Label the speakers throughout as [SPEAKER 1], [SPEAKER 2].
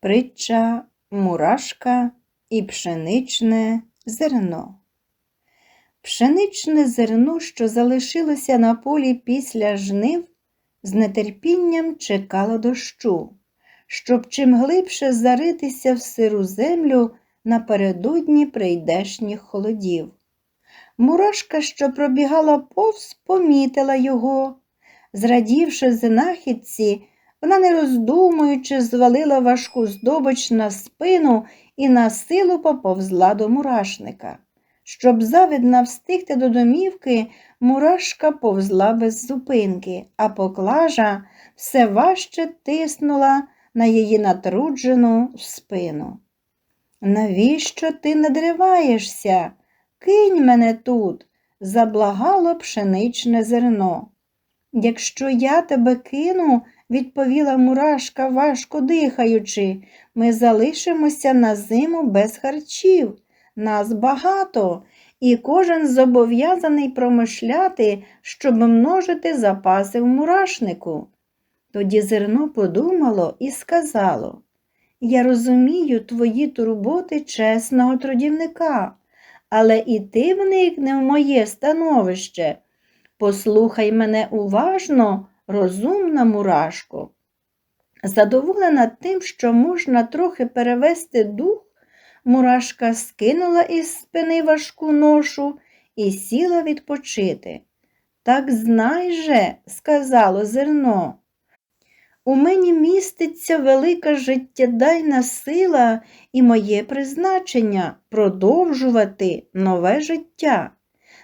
[SPEAKER 1] Притча Мурашка і пшеничне зерно. Пшеничне зерно, що залишилося на полі після жнив, з нетерпінням чекало дощу, щоб чим глибше заритися в сиру землю напередодні прийдешніх холодів. Мурашка, що пробігала повз, помітила його. Зрадівши знахідці, вона, не роздумуючи, звалила важку здобич на спину і на силу поповзла до мурашника. Щоб завидна встигти до домівки, мурашка повзла без зупинки, а поклажа все важче тиснула на її натруджену спину. Навіщо ти надриваєшся? Кинь мене тут, заблагало пшеничне зерно. Якщо я тебе кину, відповіла мурашка, важко дихаючи, ми залишимося на зиму без харчів. Нас багато, і кожен зобов'язаний промишляти, щоб множити запаси в мурашнику. Тоді зерно подумало і сказало Я розумію твої турботи чесного трудівника, але і ти вникне в моє становище. Послухай мене уважно, розумна мурашко. Задоволена тим, що можна трохи перевести дух, мурашка скинула із спини важку ношу і сіла відпочити. Так знай же, сказало зерно. У мені міститься велика життєдайна сила і моє призначення продовжувати нове життя.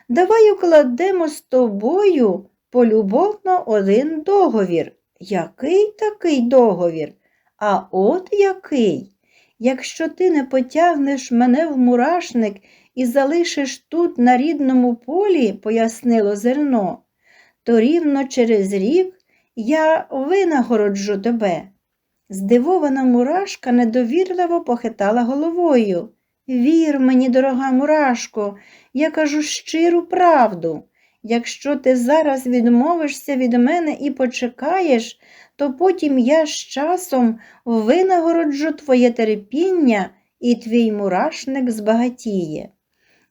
[SPEAKER 1] Давай укладемо з тобою полюбовно один договір. Який такий договір? А от який? Якщо ти не потягнеш мене в мурашник і залишиш тут на рідному полі, пояснило зерно, то рівно через рік я винагороджу тебе. Здивована мурашка недовірливо похитала головою. Вір мені, дорога мурашко, я кажу щиру правду. Якщо ти зараз відмовишся від мене і почекаєш, то потім я з часом винагороджу твоє терпіння і твій мурашник збагатіє.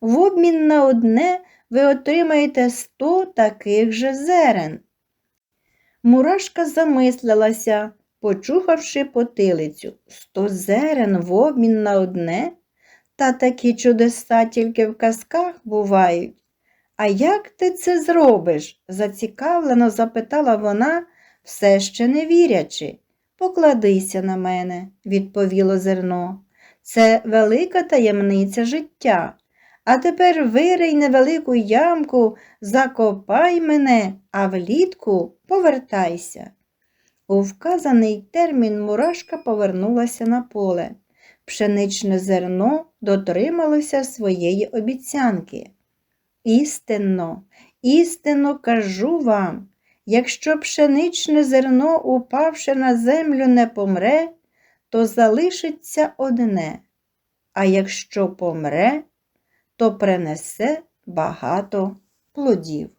[SPEAKER 1] В обмін на одне ви отримаєте сто таких же зерен. Мурашка замислилася, почухавши потилицю. Сто зерен в обмін на одне? Та такі чудеса тільки в казках бувають. А як ти це зробиш? зацікавлено запитала вона, все ще не вірячи. Покладися на мене, відповіло зерно. Це велика таємниця життя. А тепер вирий невелику ямку, закопай мене, а влітку повертайся. У вказаний термін мурашка повернулася на поле. Пшеничне зерно дотрималося своєї обіцянки. Істинно, істинно кажу вам, якщо пшеничне зерно, упавши на землю, не помре, то залишиться одне, а якщо помре, то принесе багато плодів.